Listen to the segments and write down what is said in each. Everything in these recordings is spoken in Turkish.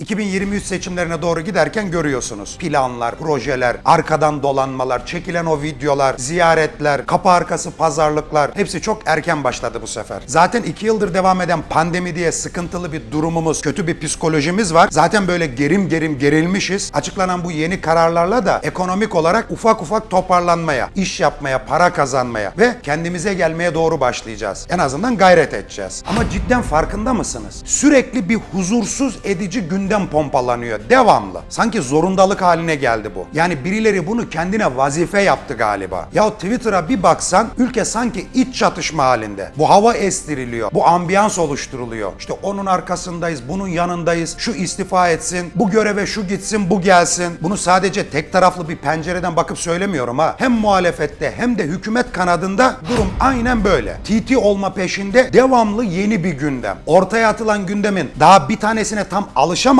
2023 seçimlerine doğru giderken görüyorsunuz. Planlar, projeler, arkadan dolanmalar, çekilen o videolar, ziyaretler, kapı arkası pazarlıklar hepsi çok erken başladı bu sefer. Zaten iki yıldır devam eden pandemi diye sıkıntılı bir durumumuz, kötü bir psikolojimiz var. Zaten böyle gerim gerim gerilmişiz. Açıklanan bu yeni kararlarla da ekonomik olarak ufak ufak toparlanmaya, iş yapmaya, para kazanmaya ve kendimize gelmeye doğru başlayacağız. En azından gayret edeceğiz. Ama cidden farkında mısınız? Sürekli bir huzursuz edici gündem pompalanıyor. Devamlı. Sanki zorundalık haline geldi bu. Yani birileri bunu kendine vazife yaptı galiba. Ya Twitter'a bir baksan ülke sanki iç çatışma halinde. Bu hava estiriliyor. Bu ambiyans oluşturuluyor. İşte onun arkasındayız, bunun yanındayız. Şu istifa etsin, bu göreve şu gitsin, bu gelsin. Bunu sadece tek taraflı bir pencereden bakıp söylemiyorum ha. Hem muhalefette hem de hükümet kanadında durum aynen böyle. TT olma peşinde devamlı yeni bir gündem. Ortaya atılan gündemin daha bir tanesine tam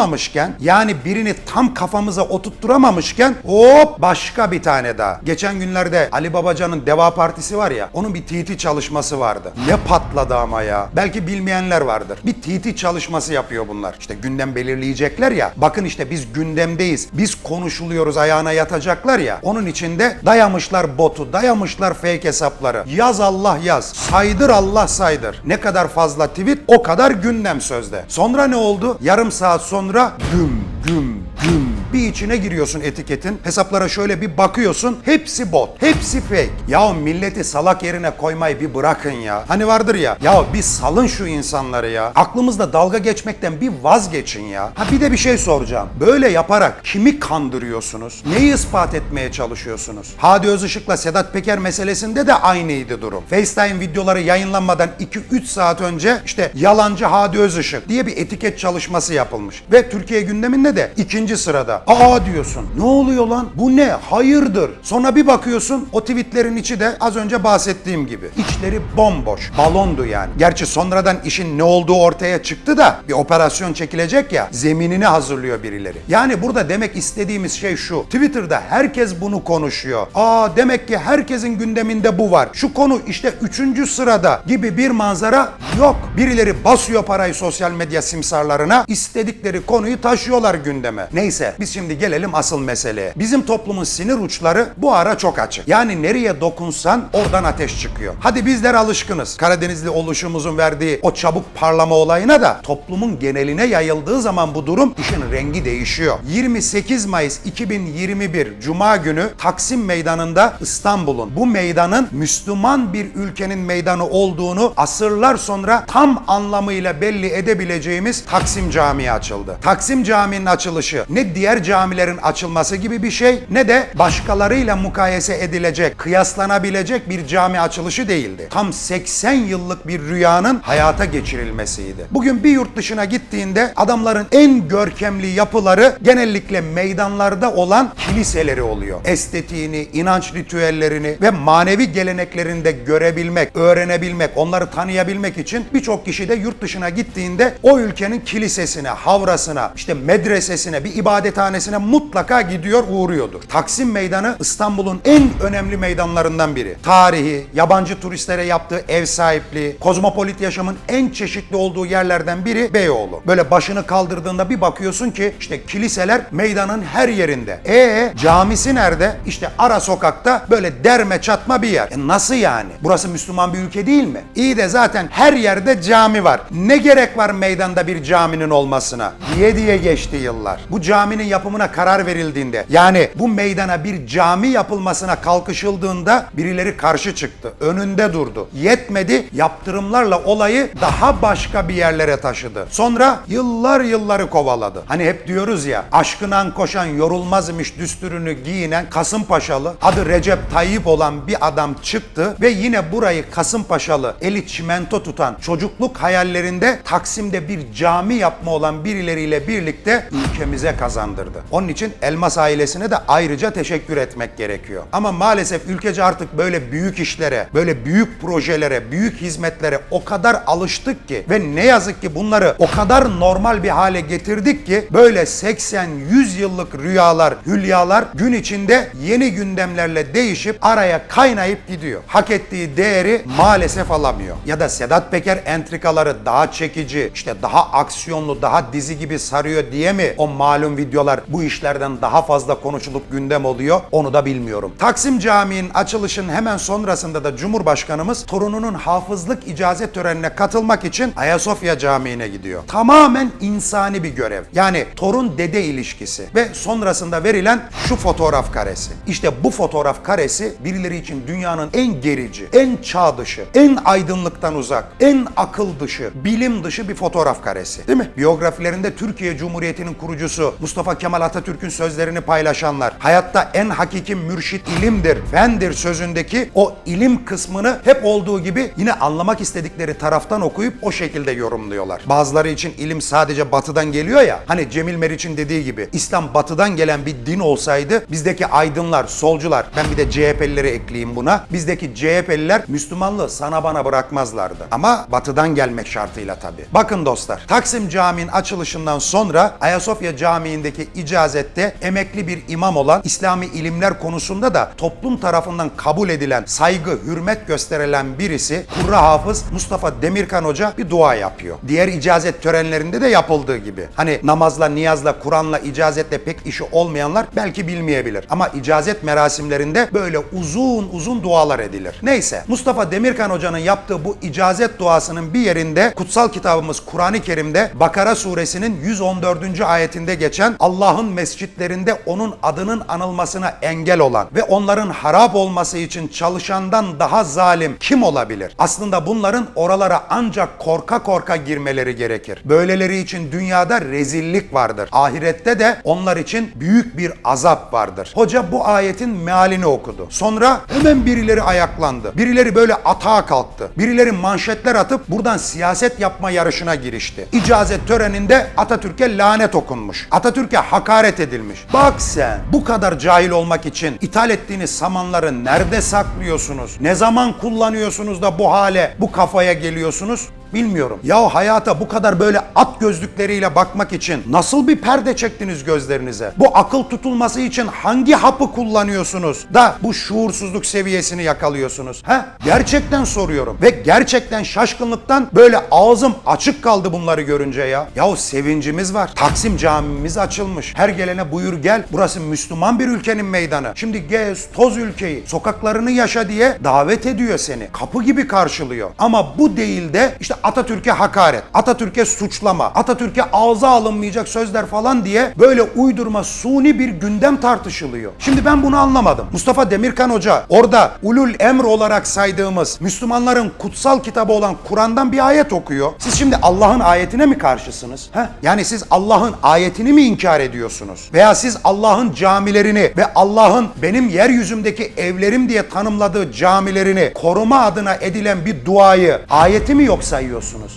alışamamışken yani birini tam kafamıza oturtturamamışken hop başka bir tane daha. Geçen günlerde Ali Babacan'ın Deva Partisi var ya onun bir TT çalışması vardı. Ne patladı ama ya. Belki bilmeyenler vardır. Bir TT çalışması yapıyor bunlar. İşte gündem belirleyecekler ya. Bakın işte biz gündemdeyiz. Biz konuşuluyoruz ayağına yatacaklar ya. Onun içinde dayamışlar botu, dayamışlar fake hesapları. Yaz Allah yaz. Saydır Allah saydır. Ne kadar fazla tweet o kadar gündem sözde. Sonra ne oldu? Yarım saat sonra güm güm güm bir içine giriyorsun etiketin. Hesaplara şöyle bir bakıyorsun. Hepsi bot. Hepsi fake. Ya milleti salak yerine koymayı bir bırakın ya. Hani vardır ya. Ya bir salın şu insanları ya. Aklımızda dalga geçmekten bir vazgeçin ya. Ha bir de bir şey soracağım. Böyle yaparak kimi kandırıyorsunuz? Neyi ispat etmeye çalışıyorsunuz? Hadi Özışık'la Sedat Peker meselesinde de aynıydı durum. FaceTime videoları yayınlanmadan 2-3 saat önce işte yalancı Hadi Özışık diye bir etiket çalışması yapılmış. Ve Türkiye gündeminde de ikinci sırada. Aa diyorsun. Ne oluyor lan? Bu ne? Hayırdır? Sonra bir bakıyorsun o tweetlerin içi de az önce bahsettiğim gibi. İçleri bomboş. Balondu yani. Gerçi sonradan işin ne olduğu ortaya çıktı da bir operasyon çekilecek ya zeminini hazırlıyor birileri. Yani burada demek istediğimiz şey şu. Twitter'da herkes bunu konuşuyor. Aa demek ki herkesin gündeminde bu var. Şu konu işte üçüncü sırada gibi bir manzara yok. Birileri basıyor parayı sosyal medya simsarlarına istedikleri konuyu taşıyorlar gündeme. Neyse biz şimdi gelelim asıl meseleye. Bizim toplumun sinir uçları bu ara çok açık. Yani nereye dokunsan oradan ateş çıkıyor. Hadi bizler alışkınız. Karadenizli oluşumuzun verdiği o çabuk parlama olayına da toplumun geneline yayıldığı zaman bu durum işin rengi değişiyor. 28 Mayıs 2021 Cuma günü Taksim Meydanı'nda İstanbul'un bu meydanın Müslüman bir ülkenin meydanı olduğunu asırlar sonra tam anlamıyla belli edebileceğimiz Taksim Camii açıldı. Taksim Camii'nin açılışı ne diğer camilerin açılması gibi bir şey ne de başkalarıyla mukayese edilecek, kıyaslanabilecek bir cami açılışı değildi. Tam 80 yıllık bir rüyanın hayata geçirilmesiydi. Bugün bir yurt dışına gittiğinde adamların en görkemli yapıları genellikle meydanlarda olan kiliseleri oluyor. Estetiğini, inanç ritüellerini ve manevi geleneklerini de görebilmek, öğrenebilmek, onları tanıyabilmek için birçok kişi de yurt dışına gittiğinde o ülkenin kilisesine, havrasına, işte medresesine, bir ibadethanesine mutlaka gidiyor, uğruyordur. Taksim Meydanı İstanbul'un en önemli meydanlarından biri. Tarihi, yabancı turistlere yaptığı ev sahipliği, kozmopolit yaşamın en çeşitli olduğu yerlerden biri Beyoğlu. Böyle başını kaldırdığında bir bakıyorsun ki işte kiliseler meydanın her yerinde. E camisi nerede? İşte ara sokakta böyle derme çatma bir yer. E nasıl yani? Burası Müslüman bir ülke değil mi? İyi de zaten her yerde cami var. Ne gerek var meydanda bir caminin olmasına? Diye diye geçti yıllar. Bu caminin yapımına karar verildiğinde yani bu meydana bir cami yapılmasına kalkışıldığında birileri karşı çıktı. Önünde durdu. Yetmedi yaptırımlarla olayı daha başka bir yerlere taşıdı. Sonra yıllar yılları kovaladı. Hani hep diyoruz ya aşkından koşan yorulmazmış düsturunu giyinen Kasımpaşalı adı Recep Tayyip olan bir adam çıktı ve yine burayı Kasımpaşalı eli çimento tutan çocukluk hayallerinde Taksim'de bir cami yapma olan birileriyle birlikte ülkemize kazandırdı. Onun için Elmas ailesine de ayrıca teşekkür etmek gerekiyor. Ama maalesef ülkece artık böyle büyük işlere, böyle büyük projelere, büyük hizmetlere o kadar alıştık ki ve ne yazık ki bunları o kadar normal bir hale getirdik ki böyle 80-100 yıllık rüyalar, hülyalar gün içinde yeni gündemlerle değişip araya kaynayıp gidiyor. Hak ettiği değeri maalesef alamıyor. Ya da Sedat Peker entrikaları daha çekici, işte daha aksiyonlu, daha dizi gibi sarıyor diye mi o malum videolar bu işlerden daha fazla konuşulup gündem oluyor? Onu da bilmiyorum. Taksim Camii'nin açılışın hemen sonrasında da Cumhurbaşkanımız torununun hafızlık icazet törenine katılmak için Ayasofya Camii'ne gidiyor. Tamamen insani bir görev. Yani torun dede ilişkisi ve sonrasında verilen şu fotoğraf karesi. İşte bu fotoğraf karesi birileri için dünyanın en gerici, en çağ dışı, en aydınlıktan uzak, en akıl dışı, bilim dışı bir fotoğraf karesi. Değil mi? Biyografilerinde Türkiye Cumhuriyeti'nin kurucusu Mustafa Kemal Atatürk'ün sözlerini paylaşanlar, hayatta en hakiki mürşit ilimdir, fendir sözündeki o ilim kısmını hep olduğu gibi yine anlamak istedikleri taraftan okuyup o şekilde yorumluyorlar. Bazıları için ilim sadece batıdan geliyor ya, hani Cemil Meriç'in dediği gibi İslam batıdan gelen bir din olsaydı bizdeki aydınlar, solcular, ben bir de CHP'lileri ekleyeyim buna, bizdeki CHP'liler Müslümanlığı sana bana bırakmazlardı. Ama batıdan gelmek şartıyla tabii. Bakın dostlar, Taksim Camii'nin açılışından sonra Ayasofya Camii'ndeki icazette emekli bir imam olan İslami ilimler konusunda da toplum tarafından kabul edilen, saygı, hürmet gösterilen birisi Kurra Hafız Mustafa Demirkan Hoca bir dua yapıyor. Diğer icazet törenlerinde de yapıldığı gibi. Hani namazla, niyazla, Kur'an'la, icazetle pek işi olmayanlar belki bilmeyebilir. Ama icazet merasimlerinde böyle uzun uzun dualar edilir. Neyse Mustafa Demirkan Hoca'nın yaptığı bu icazet duasının bir yerinde kutsal kitabımız Kur'an-ı Kerim'de Bakara suresinin 114. ayetinde geçen Allah'ın mescitlerinde onun adının anılmasına engel olan ve onların harap olması için çalışandan daha zalim kim olabilir? Aslında bunların oralara ancak korka korka girmeleri gerekir. Böyleleri için dünyada rezillik vardır. Ahirette de onlar için büyük bir azap vardır. Hoca bu ayetin mealini okudu. Sonra hemen birileri ayaklandı. Birileri böyle atağa kalktı. Birileri manşetler atıp buradan siyaset yapma yarışına girişti. İcazet töreninde Atatürk'e lanet okunmuş. Atatürk'e hakaret edilmiş. Bak sen bu kadar cahil olmak için ithal ettiğiniz samanları nerede saklıyorsunuz? Ne zaman kullanıyorsunuz da bu hale, bu kafaya geliyorsunuz? Bilmiyorum. Ya hayata bu kadar böyle at gözlükleriyle bakmak için nasıl bir perde çektiniz gözlerinize? Bu akıl tutulması için hangi hapı kullanıyorsunuz da bu şuursuzluk seviyesini yakalıyorsunuz? He? Gerçekten soruyorum ve gerçekten şaşkınlıktan böyle ağzım açık kaldı bunları görünce ya. Yahu sevincimiz var. Taksim camimiz açılmış. Her gelene buyur gel. Burası Müslüman bir ülkenin meydanı. Şimdi gez, toz ülkeyi, sokaklarını yaşa diye davet ediyor seni. Kapı gibi karşılıyor. Ama bu değil de işte Atatürk'e hakaret, Atatürk'e suçlama, Atatürk'e ağza alınmayacak sözler falan diye böyle uydurma suni bir gündem tartışılıyor. Şimdi ben bunu anlamadım. Mustafa Demirkan Hoca orada ulul emr olarak saydığımız Müslümanların kutsal kitabı olan Kur'an'dan bir ayet okuyor. Siz şimdi Allah'ın ayetine mi karşısınız? Heh? Yani siz Allah'ın ayetini mi inkar ediyorsunuz? Veya siz Allah'ın camilerini ve Allah'ın benim yeryüzümdeki evlerim diye tanımladığı camilerini koruma adına edilen bir duayı ayeti mi yok?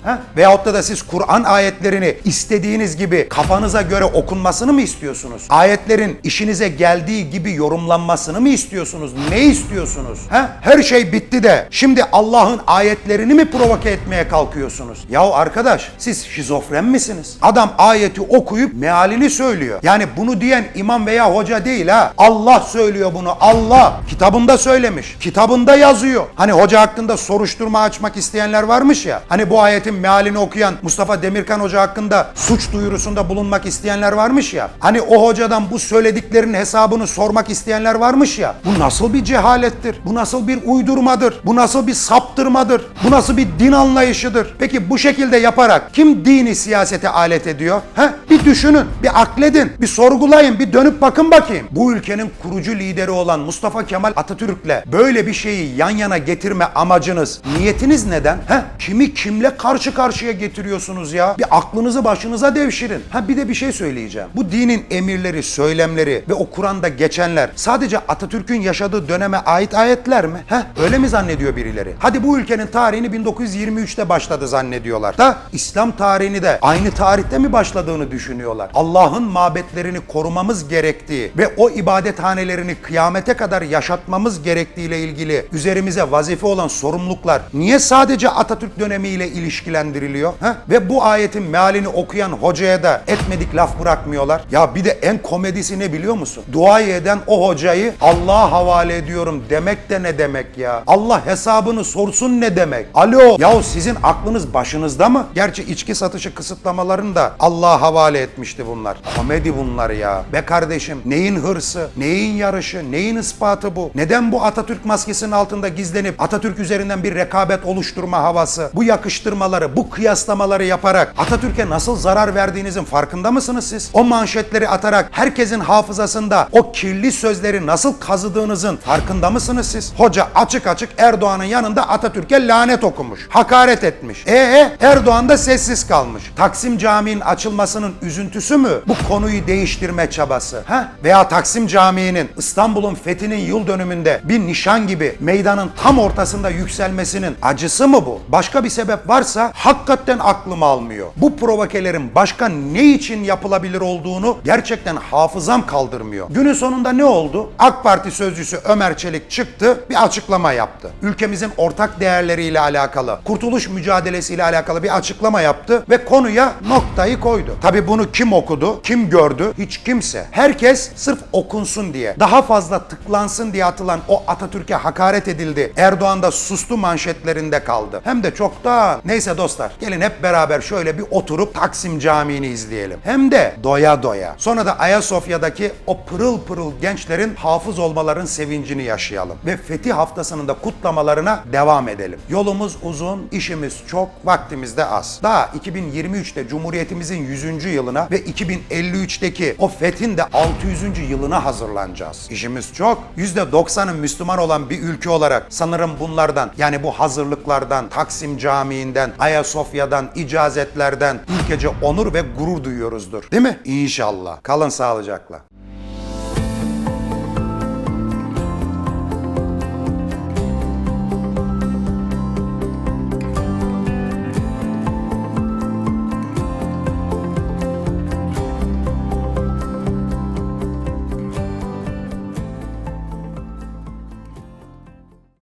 Ha? Veyahut da, da siz Kur'an ayetlerini istediğiniz gibi kafanıza göre okunmasını mı istiyorsunuz? Ayetlerin işinize geldiği gibi yorumlanmasını mı istiyorsunuz? Ne istiyorsunuz? Ha? Her şey bitti de şimdi Allah'ın ayetlerini mi provoke etmeye kalkıyorsunuz? Yahu arkadaş siz şizofren misiniz? Adam ayeti okuyup mealini söylüyor. Yani bunu diyen imam veya hoca değil ha. Allah söylüyor bunu. Allah kitabında söylemiş. Kitabında yazıyor. Hani hoca hakkında soruşturma açmak isteyenler varmış ya. Hani bu ayetin mealini okuyan Mustafa Demirkan Hoca hakkında suç duyurusunda bulunmak isteyenler varmış ya. Hani o hocadan bu söylediklerinin hesabını sormak isteyenler varmış ya. Bu nasıl bir cehalettir? Bu nasıl bir uydurmadır? Bu nasıl bir saptırmadır? Bu nasıl bir din anlayışıdır? Peki bu şekilde yaparak kim dini siyasete alet ediyor? He? Bir düşünün, bir akledin, bir sorgulayın, bir dönüp bakın bakayım. Bu ülkenin kurucu lideri olan Mustafa Kemal Atatürk'le böyle bir şeyi yan yana getirme amacınız, niyetiniz neden? He? Kimi kim kimle karşı karşıya getiriyorsunuz ya? Bir aklınızı başınıza devşirin. Ha bir de bir şey söyleyeceğim. Bu dinin emirleri, söylemleri ve o Kur'an'da geçenler sadece Atatürk'ün yaşadığı döneme ait ayetler mi? Heh, öyle mi zannediyor birileri? Hadi bu ülkenin tarihini 1923'te başladı zannediyorlar. Da İslam tarihini de aynı tarihte mi başladığını düşünüyorlar. Allah'ın mabetlerini korumamız gerektiği ve o ibadethanelerini kıyamete kadar yaşatmamız gerektiğiyle ilgili üzerimize vazife olan sorumluluklar niye sadece Atatürk dönemiyle ilişkilendiriliyor? Ha? Ve bu ayetin mealini okuyan hocaya da etmedik laf bırakmıyorlar. Ya bir de en komedisi ne biliyor musun? Duayı eden o hocayı Allah'a havale ediyorum demek de ne demek ya? Allah hesabını sorsun ne demek? Alo yahu sizin aklınız başınızda mı? Gerçi içki satışı kısıtlamalarını da Allah'a havale etmişti bunlar. Komedi bunlar ya. Be kardeşim neyin hırsı, neyin yarışı, neyin ispatı bu? Neden bu Atatürk maskesinin altında gizlenip Atatürk üzerinden bir rekabet oluşturma havası, bu yakıştırmaları, bu kıyaslamaları yaparak Atatürk'e nasıl zarar verdiğinizin farkında mısınız siz? O manşetleri atarak herkesin hafızasında o kirli sözleri nasıl kazıdığınızın farkında mısınız siz? Hoca açık açık Erdoğan'ın yanında Atatürk'e lanet okumuş, hakaret etmiş. E Erdoğan da sessiz kalmış. Taksim Camii'nin açılmasının üzüntüsü mü bu konuyu değiştirme çabası? Ha? Veya Taksim Camii'nin İstanbul'un fethinin yıl dönümünde bir nişan gibi meydanın tam ortasında yükselmesinin acısı mı bu? Başka bir sebep varsa hakikaten aklım almıyor. Bu provokelerin başka ne için yapılabilir olduğunu gerçekten hafızam kaldırmıyor. Günün sonunda ne oldu? AK Parti sözcüsü Ömer Çelik çıktı, bir açıklama yaptı. Ülkemizin ortak değerleriyle alakalı, kurtuluş mücadelesiyle alakalı bir açıklama yaptı ve konuya noktayı koydu. Tabi bunu kim okudu, kim gördü? Hiç kimse. Herkes sırf okunsun diye, daha fazla tıklansın diye atılan o Atatürk'e hakaret edildi. Erdoğan da sustu manşetlerinde kaldı. Hem de çoktan. Neyse dostlar, gelin hep beraber şöyle bir oturup Taksim Camii'ni izleyelim. Hem de doya doya. Sonra da Ayasofya'daki o pırıl pırıl gençlerin hafız olmaların sevincini yaşayalım. Ve Fetih Haftası'nın da kutlamalarına devam edelim. Yolumuz uzun, işimiz çok, vaktimiz de az. Daha 2023'te Cumhuriyetimizin 100. yılına ve 2053'teki o fethin de 600. yılına hazırlanacağız. İşimiz çok. %90'ın Müslüman olan bir ülke olarak sanırım bunlardan yani bu hazırlıklardan, Taksim Camii'nden, Ayasofya'dan, icazetlerden ülkece onur ve gurur duyuyoruzdur. Değil mi? İnşallah. Kalın sağlıcakla.